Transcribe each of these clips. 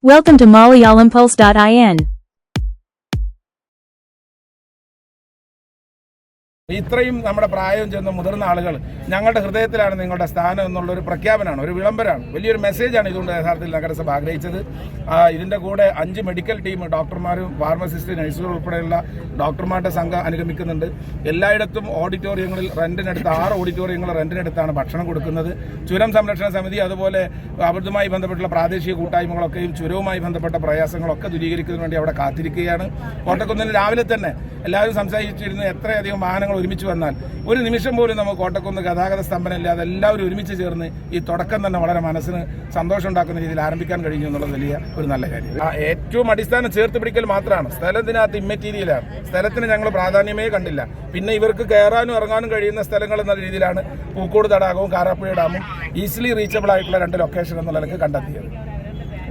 Welcome to MalayalamPulse.in. ഇത്രയും നമ്മുടെ പ്രായം ചെന്ന മുതിർന്ന ആളുകൾ ഞങ്ങളുടെ ഹൃദയത്തിലാണ് നിങ്ങളുടെ സ്ഥാനം എന്നുള്ള ഒരു പ്രഖ്യാപനമാണ് ഒരു വിളംബരമാണ്. വലിയൊരു മെസ്സേജാണ് ഇതുകൊണ്ട് യഥാർത്ഥത്തിൽ നഗരസഭ ആഗ്രഹിച്ചത്. ഇതിന്റെ കൂടെ അഞ്ച് മെഡിക്കൽ ടീം ഡോക്ടർമാരും ഫാർമസിസ്റ്റ് നഴ്സുകൾ ഉൾപ്പെടെയുള്ള ഡോക്ടർമാരുടെ സംഘം അനുഗമിക്കുന്നുണ്ട്. എല്ലായിടത്തും ഓഡിറ്റോറിയങ്ങളിൽ റെന്റിനെടുത്ത് ആറ് ഓഡിറ്റോറിയങ്ങൾ റെന്റിനെടുത്താണ് ഭക്ഷണം കൊടുക്കുന്നത്. ചുരം സംരക്ഷണ സമിതി അതുപോലെ അവരുമായി ബന്ധപ്പെട്ടുള്ള പ്രാദേശിക കൂട്ടായ്മകളൊക്കെയും ചുരവുമായി ബന്ധപ്പെട്ട പ്രയാസങ്ങളൊക്കെ ദൂരീകരിക്കുന്നതിന് വേണ്ടി അവിടെ കാത്തിരിക്കുകയാണ്. കോട്ടക്കുന്നിൽ രാവിലെ തന്നെ എല്ലാവരും സംസാരിച്ചിരുന്നു എത്രയധികം വാഹനങ്ങൾ ഒരുമിച്ച് വന്നാൽ ഒരു നിമിഷം പോലും നമുക്ക് കോട്ടക്കുന്ന് ഗതാഗത സ്തംഭനം ഇല്ലാതെ എല്ലാവരും ഒരുമിച്ച് ചേർന്ന് ഈ തുടക്കം തന്നെ വളരെ മനസ്സിന് സന്തോഷം ഉണ്ടാക്കുന്ന രീതിയിൽ ആരംഭിക്കാൻ കഴിഞ്ഞു എന്നുള്ളത് വലിയ ഒരു നല്ല കാര്യം. ആ, ഏറ്റവും അടിസ്ഥാനം ചേർത്ത് പിടിക്കൽ മാത്രമാണ്. സ്ഥലത്തിനകത്ത് ഇമ്മറ്റീരിയലാണ് സ്ഥലത്തിന് ഞങ്ങൾ പ്രാധാന്യമേ കണ്ടില്ല. പിന്നെ ഇവർക്ക് കയറാനും ഇറങ്ങാനും കഴിയുന്ന സ്ഥലങ്ങൾ എന്ന രീതിയിലാണ് പൂക്കോട് തടാകവും കാരാപ്പുഴ ഡാമും ഈസിലി റീച്ചബിൾ ആയിട്ടുള്ള രണ്ട് ലൊക്കേഷൻ എന്നുള്ള കണ്ടെത്തിയത്.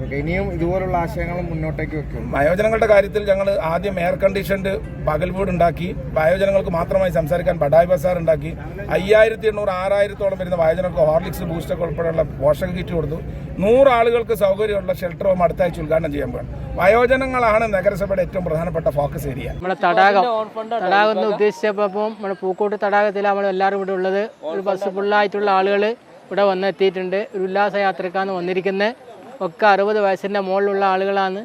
ഓക്കെ ഇനിയും ഇതുപോലുള്ള ആശയങ്ങൾ മുന്നോട്ടേക്ക് വെക്കും. വയോജനങ്ങളുടെ കാര്യത്തിൽ ഞങ്ങൾ ആദ്യം എയർ കണ്ടീഷൻഡ് പകൽ വീട് ഉണ്ടാക്കി വയോജനങ്ങൾക്ക് മാത്രമായി സംസാരിക്കാൻ ബഡായ് ബസാർ ഉണ്ടാക്കി അയ്യായിരത്തി എണ്ണൂറ് ആറായിരത്തോളം വരുന്ന വയോജനങ്ങൾക്ക് ഹോർലിക്സ് ബൂസ്റ്റൊക്കെ ഉൾപ്പെടെയുള്ള പോഷക കിറ്റ് കൊടുത്തു. നൂറ് ആളുകൾക്ക് സൗകര്യമുള്ള ഷെൽട്ടർ ഹോം അടുത്ത ആഴ്ച ഉദ്ഘാടനം ചെയ്യാൻ പോകും വയോജനങ്ങളാണ് നഗരസഭയുടെ ഏറ്റവും പ്രധാനപ്പെട്ട ഫോക്കസ് ഏരിയ നമ്മുടെ തടാകം തടാകം എന്ന് ഉദ്ദേശിച്ചപ്പോൾ നമ്മുടെ പൂക്കോട്ട് തടാകത്തിലാണ് നമ്മൾ എല്ലാവരും ഇവിടെ ഉള്ളത്. ഒരു ബസ് ഫുള്ളായിട്ടുള്ള ആളുകൾ ഇവിടെ വന്നെത്തിയിട്ടുണ്ട്. ഒരു ഉല്ലാസ യാത്രക്കാണ് വന്നിരിക്കുന്നത് ഒക്കെ അറുപത് വയസ്സിന്റെ മുകളിലുള്ള ആളുകളാണ്.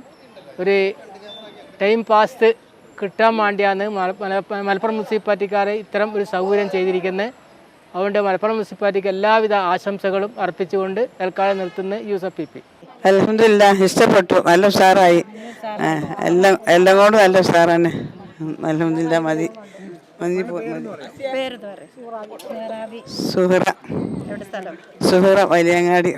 ഒരു ടൈം പാസ് കിട്ടാൻ വേണ്ടിയാണ് മല- മല- മലപ്പുറം മുനിസിപ്പാലിറ്റിക്കാർ ഇത്തരം ഒരു സൗകര്യം ചെയ്തിരിക്കുന്നത്. അതുകൊണ്ട് മലപ്പുറം മുനിസിപ്പാലിറ്റിക്ക് എല്ലാവിധ ആശംസകളും അർപ്പിച്ചുകൊണ്ട് തൽക്കാലം നിർത്തുന്ന യൂസഫ് പി പി. അലഹമില്ല ഇഷ്ടപ്പെട്ടു. നല്ല ഉഷാറായി. എല്ലാം എല്ലാം കൂടെ നല്ല ഉഷാർ തന്നെ അലഹമില്ല മതി മതി. സുഹറ. സുഹറ വലിയങ്ങാടി.